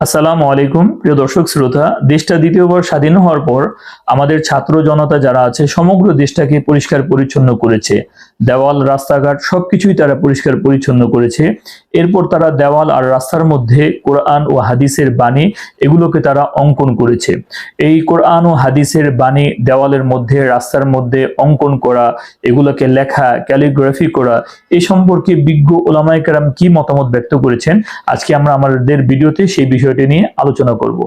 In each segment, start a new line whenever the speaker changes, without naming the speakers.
আসসালামু আলাইকুম, প্রিয় দর্শক শ্রোতা। দেশটা দ্বিতীয়বার স্বাধীন হওয়ার পর আমাদের ছাত্র জনতা যারা আছে, সমগ্র দেশটাকে পরিষ্কার পরিচ্ছন্ন করেছে। দেওয়াল, রাস্তাঘাট সবকিছুই তারা পরিষ্কার পরিচ্ছন্ন করেছে। এরপর তারা দেওয়াল আর রাস্তার মধ্যে কোরআন ও হাদিসের বাণী, এগুলোকে তারা অঙ্কন করেছে। এই কোরআন ও হাদিসের বাণী দেওয়ালের মধ্যে, রাস্তার মধ্যে অঙ্কন করা, এগুলোকে লেখা, ক্যালিগ্রাফি করা এই সম্পর্কে বিজ্ঞ ওলামায় কেরাম কি মতামত ব্যক্ত করেছেন? আজকে আমরা আমাদের ভিডিওতে সেই বিষয়টি নিয়ে আলোচনা করব।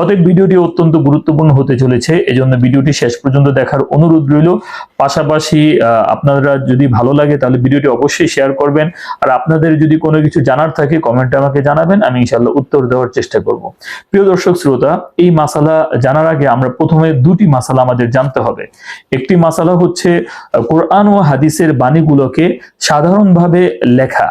অতএব ভিডিওটি অত্যন্ত গুরুত্বপূর্ণ হতে চলেছে, এজন্য ভিডিওটি শেষ পর্যন্ত দেখার অনুরোধ রইল। পাশাপাশি আপনারা যদি ভালো লাগে তাহলে ভিডিওটি অবশ্যই শেয়ার করবেন। আর আপনাদের যদি কোনো কিছু জানার থাকে কমেন্টে আমাকে জানাবেন, আমি ইনশাল্লাহ উত্তর দেওয়ার চেষ্টা করব। প্রিয় দর্শক, শ্রোতা, এই মাসালা জানার আগে আমরা প্রথমে দুটি মাসালা আমাদের জানতে হবে। একটি মাসালা হচ্ছে কোরআন ও হাদিসের বাণীগুলোকে সাধারণভাবে লেখা।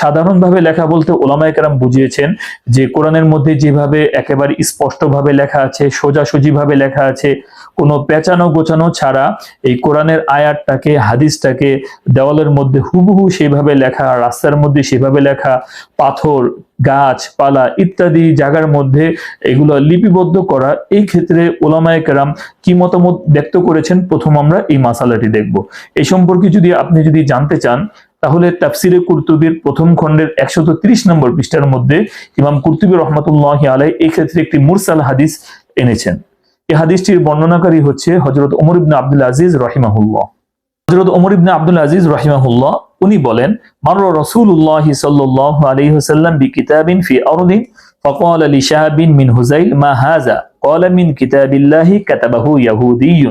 সাধারণভাবে লেখা বলতে ওলামায়ে কেরাম বুঝিয়েছেন যে কোরআনের মধ্যে যেভাবে একেবারে স্পষ্টভাবে লেখা আছে সোজাসুজি ভাবে লেখা আছে, কোনো পেঁচানো গোছানো ছাড়া এই কোরআনের আয়াতটাকে, হাদিসটাকে দেওয়ালের মধ্যে হুবহু সেভাবে লেখা, রাস্তার মধ্যে সেভাবে লেখা, পাথর গাছপালা ইত্যাদি জায়গার মধ্যে এগুলো লিপিবদ্ধ করা, এই ক্ষেত্রে ওলামায়ে কেরাম কি মতামত ব্যক্ত করেছেন? প্রথম আমরা এই মাসালাটি দেখব। এই সম্পর্কে যদি আপনি যদি জানতে চান তাহলে তাফসিরে কুরতুবির প্রথম খণ্ডের একশত ত্রিশ নম্বর পৃষ্ঠার মধ্যে ইমাম কুরতুবি রহমতুল্লাহ আলাই এই ক্ষেত্রে একটি মুরসাল হাদিস এনেছেন এই হাদিসটির বর্ণনাকারী হচ্ছে হজরত ওমর ইবনে আব্দুল আজিজ রহিমাহুল্লাহ হজরত ওমর ইবনে আব্দুল আজিজ রহিমাহুল্লাহ উনি বলেন মার রসুল্লাহ সাল্লাহ আলাইহি ওয়াসাল্লাম বি কিতাবিন ফি আরদিন فقال لشاب من هزيل ما هذا قال من كتاب الله كتبه يهودي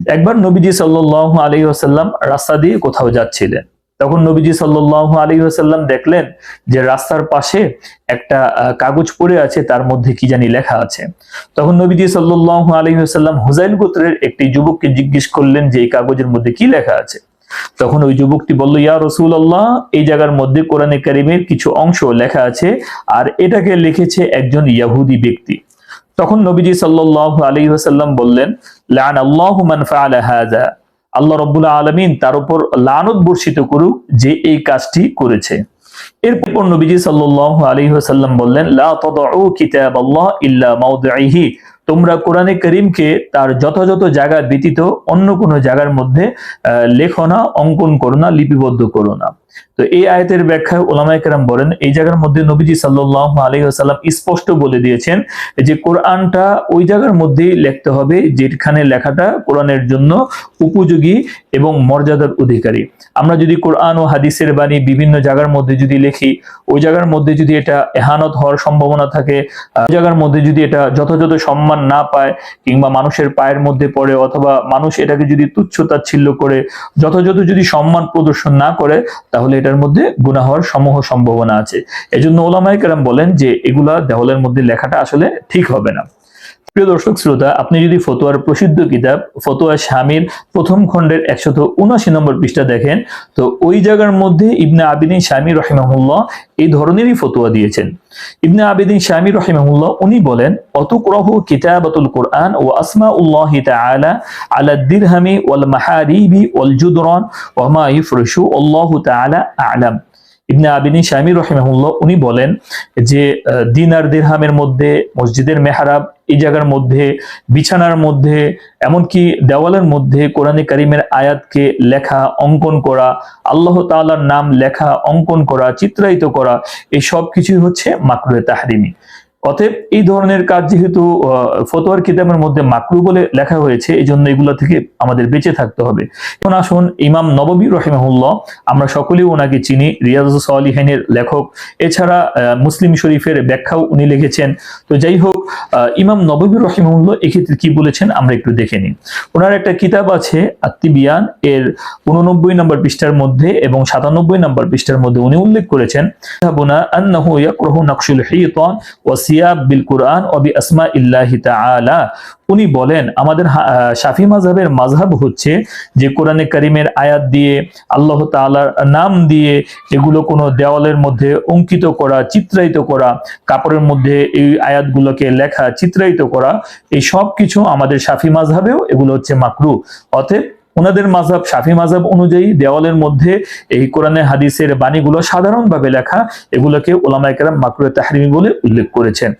একবার নবীজি সাল্লাল্লাহু আলাইহি ওয়াসাল্লাম রাস্তা দিয়ে কোথাও যাচ্ছিলেন তখন নবীজি সাল্লাল্লাহু আলাইহি ওয়াসাল্লাম দেখলেন যে রাস্তার পাশে একটা কাগজ পড়ে আছে, তার মধ্যে কি জানি লেখা আছে। তখন নবীজি সাল্লাল্লাহু আলাইহি ওয়াসাল্লাম হুজাইল গোত্রের একটি যুবককে জিজ্ঞেস করলেন যে এই কাগজের মধ্যে কি লেখা আছে? তখন ওই যুবকটি বলল, ইয়া রসুল আল্লাহ এই জায়গার মধ্যে কোরআনে কারিমের কিছু অংশ লেখা আছে, আর এটাকে লিখেছে একজন ইয়াহুদি ব্যক্তি। তখন নবীজি সাল্লাল্লাহু আলাইহি ওয়াসাল্লাম বললেন লান আল্লাহু মান ফাআলা আল্লাহ রাব্বুল আলমিন তার উপর লানত বর্ষিত করুক যে এই কাজটি করেছে। এরপর নবীজি বললেন তোমরা কোরআনে করিমকে তার যথাযথ জায়গা ব্যতীত অন্য কোনো জায়গার মধ্যে আহ, লেখো অঙ্কন করো না লিপিবদ্ধ করো না। তো এই আয়াতের ব্যাখ্যায় ওলামায়ে কেরাম বলেন, এই জায়গার মধ্যে নবীজি সাল্লাল্লাহু আলাইহি ওয়াসাল্লাম স্পষ্ট বলে দিয়েছেন যে কোরআনটা ওই জায়গার মধ্যেই লিখতে হবে যেখানে লেখাটা কোরআনের জন্য উপযোগী এবং মর্যাদার অধিকারী। আমরা যদি কোরআন ও হাদিসের বাণী বিভিন্ন জায়গার মধ্যে যদি লিখি, ওই জায়গার মধ্যে যদি এটা এহানত হওয়ার সম্ভাবনা থাকে, ওই জায়গার মধ্যে যদি এটা যথাযথ সম্মান না পায়, কিংবা মানুষের পায়ের মধ্যে পড়ে অথবা মানুষ এটাকে যদি তুচ্ছ তাচ্ছিল্য করে, যথাযথ যদি সম্মান প্রদর্শন না করে তাহলে এটার মধ্যে গুনা হওয়ার সমূহ সম্ভাবনা আছে। এজন্য ওলামাই কেরাম বলেন যে এগুলা দেহলের মধ্যে লেখাটা আসলে ঠিক হবে না। প্রিয় দর্শক শ্রোতা, আপনি যদি ফতোয়ার প্রসিদ্ধ কিতাব, ফতোয়া স্বামীর প্রথম খণ্ডের একশত উনাশি নম্বর পৃষ্ঠা দেখেন, তো ওই জায়গার মধ্যে ইবনে আবিদিন স্বামী রহিমাহুল্লাহ এই ধরনেরই ফতোয়া দিয়েছেন। ইবনে আবিদিন স্বামী রহিমাহুল্লাহ, উনি বলেন, অতুকরহ কিতাবাতুল কোরআন ও আসমা উল্লাহ তাআলা আলা দিরহামি ওয়াল মাহারিবি ওয়াল জুদরান ওয়া মা ইফরশু আল্লাহু তাআলা আ'লাম। ইবনে আবিনী শামী রহিমাহুল্লাহ উনি বলেন যে আহ, দিনার দিরহামের মধ্যে মসজিদের মেহারাব এই জায়গার মধ্যে বিছানার মধ্যে এমনকি দেওয়ালের মধ্যে কোরআনে করিমের আয়াতকে লেখা অঙ্কন করা আল্লাহ তালার নাম লেখা অঙ্কন করা চিত্রায়িত করা এই সব কিছুই হচ্ছে মাকরুয়ে তাহরিমি। অতএব এই ধরনের কাজ যেহেতু ফতোয়ার কিতাবের মধ্যে মাকরু বলে লেখা হয়েছে এই জন্য এগুলো থেকে আমাদের বেঁচে থাকতে হবে। এখন আসুন ইমাম নববী রহিমাহুল্লাহ, আমরা সকলেই ওনাকে চিনি রিয়াজ সালিহানের লেখক। এছাড়া মুসলিম শরীফের ব্যাখ্যাও উনি লিখেছেন। তো যাই হোক ইমাম নববী রহিমাহুল্লাহ এক্ষেত্রে কি বলেছেন আমরা একটু দেখে নিই। ওনার একটা কিতাব আছে, আত্মিবিয়ান, এর উননব্বই নম্বর পৃষ্ঠার মধ্যে এবং সাতানব্বই নম্বর পৃষ্ঠার মধ্যে উনি উল্লেখ করেছেন আন্নাহু ইয়াকরাহু নাকশুল হিয়তান ওয়া সিয়াব বিল কুরআন ওয়া আসমা ইল্লাহি তাআলা। উনি বলেন, আমাদের শাফি মাযহাবের মাযহাব হচ্ছে যে কোরআনে কারিমের আয়াত দিয়ে, আল্লাহ তাআলার নাম দিয়ে এগুলো কোনো দেওয়ালের মধ্যে অঙ্কিত করা, চিত্রায়িত করা, কাপড়ের মধ্যে এই আয়াতগুলোকে লেখা, চিত্রায়িত করা, এই সব কিছু আমাদের শাফি মাযহাবেও এগুলো হচ্ছে মাকরু। অতএব ওনাদের মাঝাব সাফি মাঝাব অনুযায়ী দেওয়ালের মধ্যে এই কোরআনে হাদিসের বাণীগুলো সাধারণভাবে লেখা, এগুলোকে ওলামা একরাম মাকরুয়ে তাহরিমি বলে উল্লেখ করেছেন।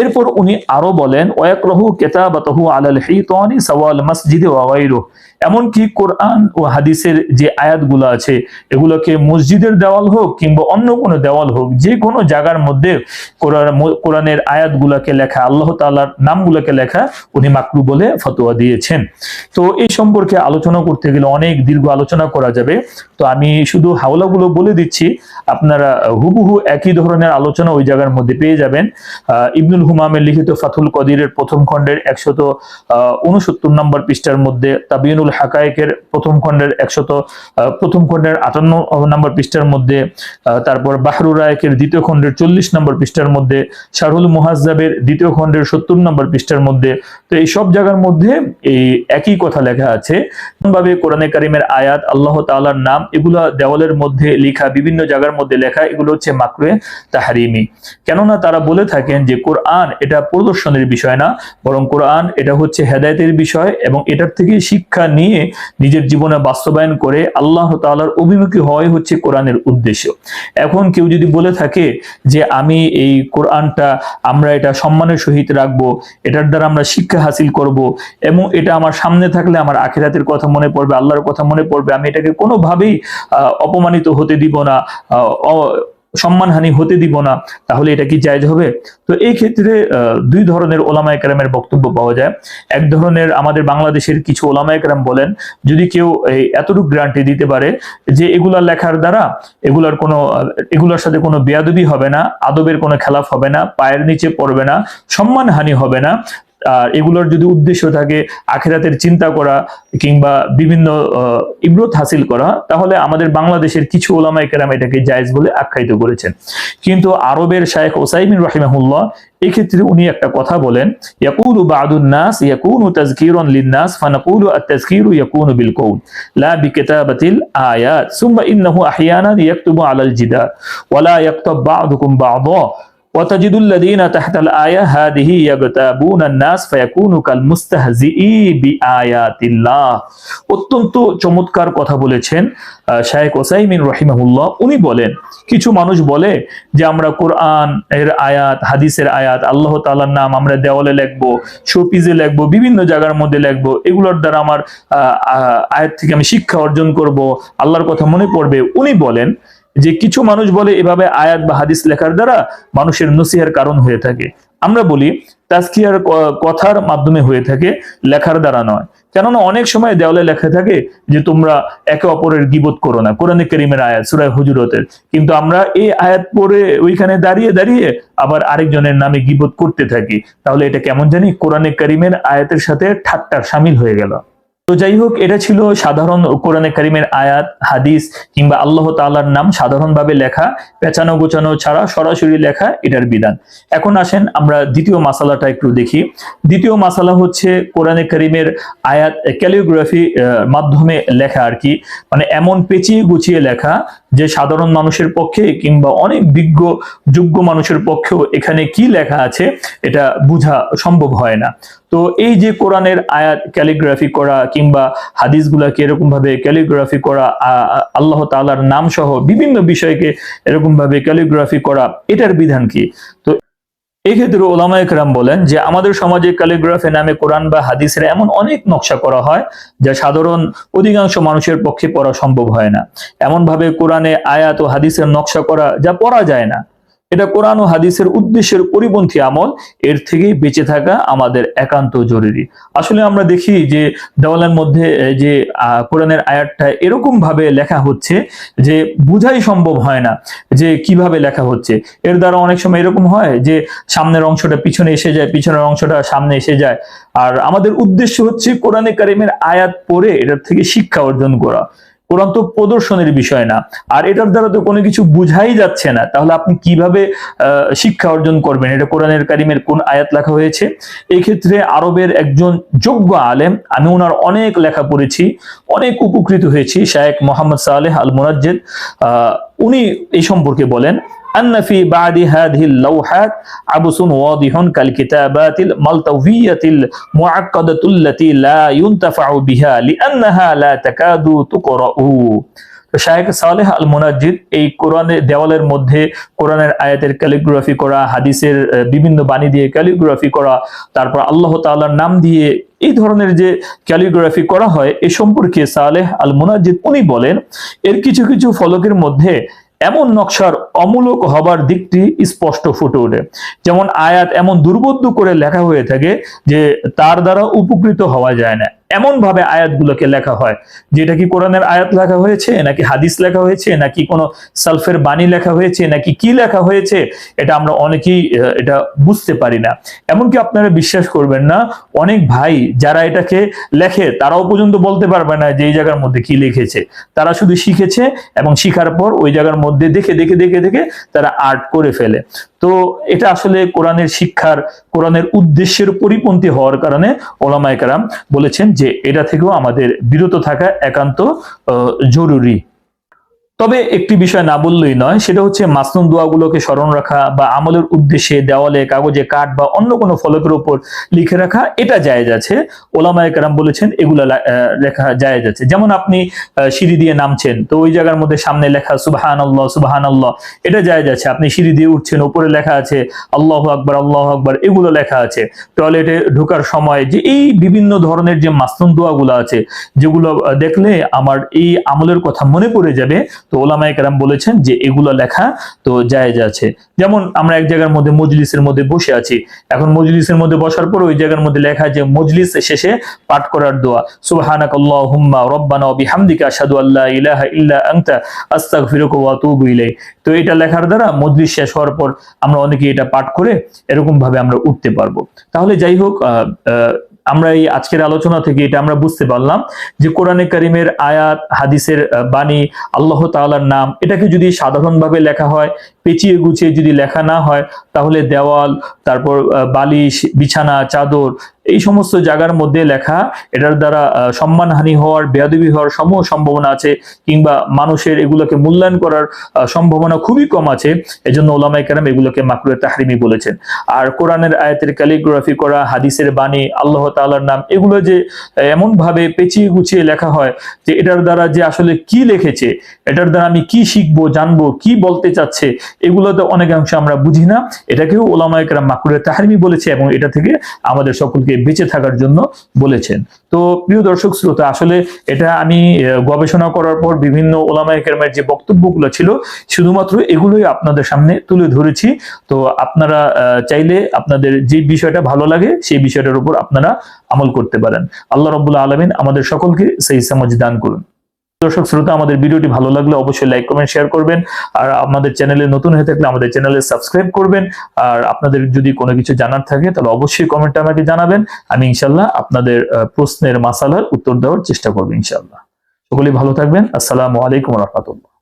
এরপর উনি আরও বলেন, ওয়াকরহু কেতাবাতহু আলাল হিতনি সওয়াল মসজিদে ওয়া গায়রুহু। এমনকি কোরআন ও হাদিসের যে আয়াতগুলো আছে, এগুলোকে মসজিদের দেওয়াল হোক কিংবা অন্য কোনো দেওয়াল হোক, যে কোনো জায়গার মধ্যে কোরআনের আয়াতগুলোকে লেখা, আল্লাহ তাআলার নামগুলোকে লেখা উনি মাকরু বলে ফতোয়া দিয়েছেন। তো এই সম্পর্কে আলোচনা করতে গেলে অনেক দীর্ঘ আলোচনা করা যাবে। তো আমি শুধু হাওলাগুলো বলে দিচ্ছি, আপনারা হুবহু একই ধরনের আলোচনা ওই জায়গার মধ্যে পেয়ে যাবেন। ইবনুল হুমামের লিখিত ফাথুল কদিরের প্রথম খণ্ডের একশত উনসত্তর নম্বর পৃষ্ঠার মধ্যে তাবিনুল হাকায়েকের প্রথম খণ্ডের একশত প্রথম খণ্ডের আটান্ন নম্বর পৃষ্ঠার মধ্যে তারপর বাহরুর রায়কের দ্বিতীয় খণ্ডের চল্লিশ নম্বর পৃষ্ঠার মধ্যে শাহুল মুহাজ্জাবের দ্বিতীয় খণ্ডের সত্তর নম্বর পৃষ্ঠার মধ্যে। তো এই সব জায়গার মধ্যে এই একই কথা লেখা আছে। ভাবে কোরআনে কারিমের আয়াত, আল্লাহ তাআলার নাম, এগুলা দেওয়ালের মধ্যে লেখা, বিভিন্ন জায়গার মধ্যে লেখা, এগুলো হচ্ছে মাকরুয়ে তাহারিমি। কেননা তারা বলে থাকেন যে কোরআন এটা প্রদর্শনের বিষয় না, বরং কোরআন এটা হচ্ছে হেদায়েতের বিষয় এবং এটার থেকে শিক্ষা নিয়ে নিজের জীবনে বাস্তবায়ন করে আল্লাহ তাআলার অভিমুখী হওয়াই হচ্ছে কোরআনের উদ্দেশ্য। এখন কেউ যদি বলে থাকে যে আমি এই কোরআনটা আমরা এটা সম্মানের সহিত রাখব, এটার দ্বারা আমরা শিক্ষা হাসিল করব, এবং এটা আমার সামনে থাকলে আমার আখিরাতের কথা মনে পড়বে, আল্লাহর কথা মনে পড়বে, আমি এটাকে কোনোভাবেই অপমানিত হতে দিব না সম্মানহানি হতে দিব না, তাহলে এটা কি জায়েজ হবে? তো এই ক্ষেত্রে দুই ধরনের ওলামা একরামের বক্তব্য পাওয়া যায়। এক ধরনের আমাদের বাংলাদেশের কিছু ওলামা একরাম বলেন, যদি কেউ এতটুকু গ্যারান্টি দিতে পারে যে এগুলা লেখার দ্বারা এগুলার কোনো, এগুলার সাথে কোনো বেয়াদবি হবে না, আদবের কোনো খেলাফ হবে না, পায়ের নিচে পড়বে না, সম্মানহানি হবে না আর এগুলোর যদি উদ্দেশ্য থাকে আখেরাতের চিন্তা করা কিংবা বিভিন্ন ইব্রত হাসিল করা, তাহলে আমাদের বাংলাদেশের কিছু ওলামাই কেরাম এটাকে জায়েজ বলে আখ্যায়িত করেছেন। কিন্তু আরবের শায়েখ ওসাইমিন রাহিমাহুল্লাহ এক্ষেত্রে উনি একটা কথা বলেন, ইয়াকুলু বাদুন নাস ইয়াকুনু তাজকিরুন লিন-নাস ফানাকুলু আত-তাজকিরু ইয়াকুনু বিল কওল লা বিকিতাবাতিল আয়াত, সুম্মা ইন্নাহু আহইয়ানান ইয়াকতুবু আলাল জিদার ওয়া লা ইয়াকতাব বা'দুকুম বা'দা। وتجد الذين تحت الآية هذه يغتابون الناس فيكون كالمستهزئي بآيات الله অত্যন্ত চমৎকার কথা বলেছেন আহ, শায়েখ ওসাইমিন রহিমাহুল্লাহ উনি বলেন কিছু মানুষ বলে যে আমরা কোরআন এর আয়াত হাদিসের আয়াত আল্লাহ তাআলার নাম আমরা দেওয়ালে লিখবো শোপিজে লিখবো বিভিন্ন জায়গার মধ্যে লিখবো এগুলোর দ্বারা আমার আহ, আহ, আয়াত থেকে আমি শিক্ষা অর্জন করব আল্লাহর কথা মনে পড়বে উনি বলেন যে কিছু মানুষ বলে এভাবে আয়াত বা হাদিস লেখার দ্বারা মানুষের নসিহার কারণ হয়ে থাকে। আমরা বলি, তাজকিয়ার ক- কথার মাধ্যমে হয়ে থাকে, লেখার দ্বারা নয়। কেননা অনেক সময় দেওয়ালে লেখা থাকে যে তোমরা একে অপরের গিবত করো না। কোরআনে করিমের আয়াত সুরায় হুজুরতের। কিন্তু আমরা এই আয়াত পরে ওইখানে দাঁড়িয়ে দাঁড়িয়ে আবার আরেকজনের নামে গিবত করতে থাকি। তাহলে এটা কেমন জানি কোরআনে করিমের আয়াতের সাথে ঠাট্টার সামিল হয়ে গেল। তো যাই হোক এটা ছিল সাধারণ কোরআনে করিমের আয়াত, হাদিস, কিংবা আল্লাহ তাল্লার নাম সাধারণভাবে লেখা, পেঁচানো গোচানো ছাড়া সরাসরি লেখা এটার বিধান। এখন আসেন আমরা দ্বিতীয় মাসালাটা একটু দেখি। দ্বিতীয় মাসালা হচ্ছে কোরআনে করিমের আয়াত ক্যালিওগ্রাফি মাধ্যমে লেখা আর কি। মানে এমন পেঁচিয়ে গুছিয়ে লেখা যে সাধারণ মানুষের পক্ষে কিংবা অনেক বিজ্ঞ, যোগ্য মানুষের পক্ষেও এখানে কি লেখা আছে, এটা বোঝা সম্ভব হয় না। তো এই যে কোরআনের আয়াত ক্যালিগ্রাফি করা কিংবা হাদিসগুলাকে এরকমভাবে ক্যালিগ্রাফি করা আল্লাহ তালার নাম সহ বিভিন্ন বিষয়কে এরকমভাবে ক্যালিগ্রাফি করা, এটার বিধান কি? তো এই ক্ষেত্রে ওলামা একরাম বলেন যে, আমাদের সমাজে ক্যালিগ্রাফি নামে কোরআন বা হাদিসের এমন অনেক নকশা করা হয় যা সাধারণ অধিকাংশ মানুষের পক্ষে পড়া সম্ভব হয় না। এমন ভাবে কোরআনে আয়াত ও হাদিসের নকশা করা যা পড়া যায় না। এটা কোরআন ও হাদিসের উদ্দেশ্যের পরিপন্থী আমল, এর থেকেই বেঁচে থাকা আমাদের একান্ত জরুরি। আসলে আমরা দেখি যে দেওয়ালের মধ্যে যে কোরআনের আয়াতটা এরকম ভাবে লেখা হচ্ছে যে বুঝাই সম্ভব হয় না যে কীভাবে লেখা হচ্ছে। এর দ্বারা অনেক সময় এরকম হয় যে সামনের অংশটা পিছনে এসে যায়, পিছনের অংশটা সামনে এসে যায়। আর আমাদের উদ্দেশ্য হচ্ছে কোরআনে কারিমের আয়াত পড়ে এটার থেকে শিক্ষা অর্জন করা। কোরআন তো প্রদর্শনের বিষয় না। আর এটার দ্বারা তো কোনো কিছু বুঝাই যাচ্ছে না। তাহলে আপনি কীভাবে শিক্ষা অর্জন করবেন? এটা কোরআনের কারিমের কোন আয়াত লেখা হয়েছে? এই ক্ষেত্রে আরবের একজন যোগ্য আলেম আমি ওনার অনেক লেখা পড়েছি অনেক উপকৃত হয়েছি শায়েক মোহাম্মদ সালেহ আল মোরাজ্জেদ আহ, উনি এই সম্পর্কে বলেন أن في بعد هذه اللوحات عبس واضح كالكتابات الملتوية المعقدة التي لا ينتفع بها لأنها لا تكاد تقرأ তো শাহেখ সালেহ আল মুনাজ্জিদ এই কোরআনের দেওয়ালের মধ্যে কোরআনের আয়াতের ক্যালিগ্রাফি করা হাদিসের আহ, বিভিন্ন বাণী দিয়ে ক্যালিগ্রাফি করা তারপর আল্লাহ তাআলার নাম দিয়ে এই ধরনের যে ক্যালিগ্রাফি করা হয় এ সম্পর্কে সালেহ আল মুনাজ্জিদ উনি বলেন এর কিছু কিছু ফলকের মধ্যে এমন নকশার অমূলক হবার দিকটি স্পষ্ট ফুটে ওঠে। যেমন আয়াত এমন দুর্বোধ্য করে লেখা হয়ে থাকে যে তার দ্বারা উপকৃত হওয়া যায় না। এমন ভাবে আয়াতগুলোকে লেখা হয়, যেটা কি কোরআনের আয়াত লেখা হয়েছে, নাকি হাদিস লেখা হয়েছে, নাকি কোনো সালফের বাণী লেখা হয়েছে, নাকি কি লেখা হয়েছে, এটা আমরা অনেকেই এটা বুঝতে পারি না। এমনকি আপনারা বিশ্বাস করবেন না, অনেক ভাই যারা এটাকে লেখে, তারাও পর্যন্ত বলতে পারবে না যে এই জায়গার মধ্যে কি লিখেছে। তারা শুধু শিখেছে এবং শিখার পর ওই জায়গার মধ্যে দেখে দেখে দেখে দেখে তারা আর্ট করে ফেলে। তো এটা আসলে কোরআনের শিক্ষার, কোরআনের উদ্দেশ্যের পরিপন্থী হওয়ার কারণে ওলামায় কারাম বলেছেন যে এটা থেকেও আমাদের বিরত থাকা একান্ত জরুরি। তবে একটি বিষয় না বললেই নয়, সেটা হচ্ছে মাসনুন দোয়াগুলোকে স্মরণ রাখা বা আমলের উদ্দেশ্যে দেওয়ালে কাগজে কাঠ বা অন্য কোনো ফলকের উপর লিখে রাখা, এটা জায়েজ আছে। ওলামায়ে কেরাম বলেছেন, এগুলা লেখা জায়েজ আছে। যেমন আপনি সিঁড়ি দিয়ে নামছেন, তো ওই জায়গার মধ্যে সামনে লেখা সুবাহান আল্লাহ সুবাহান আল্লাহ এটা জায়েজ আছে। আপনি সিঁড়ি দিয়ে উঠছেন উপরে লেখা আছে, আল্লাহ আকবর আল্লাহ আকবর, এগুলো লেখা আছে। টয়লেটে ঢোকার সময় যে এই বিভিন্ন ধরনের যে মাসনুন দোয়াগুলো আছে, যেগুলো দেখলে আমার এই আমলের কথা মনে পড়ে যাবে তো ওলামায়ে কেরাম বলেছেন যে এগুলো লেখা তো জায়েজ আছে। যেমন আমরা এক জায়গার মধ্যে মজলিসের মধ্যে বসে আছি। এখন মজলিসের মধ্যে বসার পর ওই জায়গার মধ্যে লেখা যে মজলিস শেষে পাঠ করার দোয়া। সুবহানাক আল্লাহুম্মা রব্বানা ওয়া বিহামদিকা আশহাদু আল্লা ইলাহা ইল্লা আনতা আস্তাগফিরুকা ওয়া আতুবু তো এটা লেখার দ্বারা মজলিস শেষ হওয়ার পর আমরা অনেকে এটা পাঠ করে এরকম ভাবে আমরা উঠতে পারব। তাহলে যাই হোক আমরা এই আজকের আলোচনা থেকে এটা আমরা বুঝতে পারলাম যে কোরআনে করিমের আয়াত, হাদিসের বাণী, আল্লাহ তাল্লার নাম, এটাকে যদি সাধারণভাবে লেখা হয়, পেঁচিয়ে গুছিয়ে যদি লেখা না হয়, তাহলে দেওয়াল, তারপর বালিশ, বিছানা, চাদর এই সমস্ত জায়গার মধ্যে লেখা, এটার দ্বারা সম্মানহানি হওয়ার, বেয়াদবি হওয়ার সমূহ সম্ভাবনা আছে কিংবা মানুষের এগুলোকে মূল্যায়ন করার সম্ভাবনা খুবই কম আছে। এজন্য ওলামাই কেরাম এগুলোকে মাকরুয়ে তাহরিমি বলেছেন। আর কোরআনের আয়াতের ক্যালিগ্রাফি করা, হাদিসের বাণী, আল্লাহ তাআলার নাম, এগুলো যে এমন ভাবে পেঁচিয়ে গুছিয়ে লেখা হয় যে, এটার দ্বারা যে আসলে কি লিখেছে, এটার দ্বারা আমি কি শিখব, জানব, কি বলতে চাচ্ছে এগুলো তো অনেকাংশ আমরা বুঝি না। এটাকেও ওলামায়ে কেরাম মাকরুয়ে তাহরিমি বলেছে এবং এটা থেকে আমাদের সকলকে বেঁচে থাকার জন্য বলেছেন। তো প্রিয় দর্শক শ্রোতা, আসলে এটা আমি গবেষণা করার পর বিভিন্ন ওলামায় কেরামের যে বক্তব্যগুলো ছিল, শুধুমাত্র এগুলোই আপনাদের সামনে তুলে ধরেছি। তো আপনারা চাইলে আপনাদের যে বিষয়টা ভালো লাগে, সেই বিষয়টার উপর আপনারা আমল করতে পারেন। আল্লাহ রবুল্লা আলমিন আমাদের সকলকে সেই সমাজ দান করুন। দর্শক শ্রোতা, আমাদের ভিডিওটি ভালো লাগলে অবশ্যই লাইক কমেন্ট শেয়ার করবেন। আর আমাদের চ্যানেলে নতুন হয়ে থাকলে আমাদের চ্যানেলে সাবস্ক্রাইব করবেন। আর আপনাদের যদি কোনো কিছু জানার থাকে, তাহলে অবশ্যই কমেন্টে আমাকে জানাবেন। আমি ইনশাল্লাহ আপনাদের প্রশ্নের মাসালার উত্তর দেওয়ার চেষ্টা করব ইনশাল্লাহ সকলেই ভালো থাকবেন। আসসালামু আলাইকুম রহমতুল্লাহ।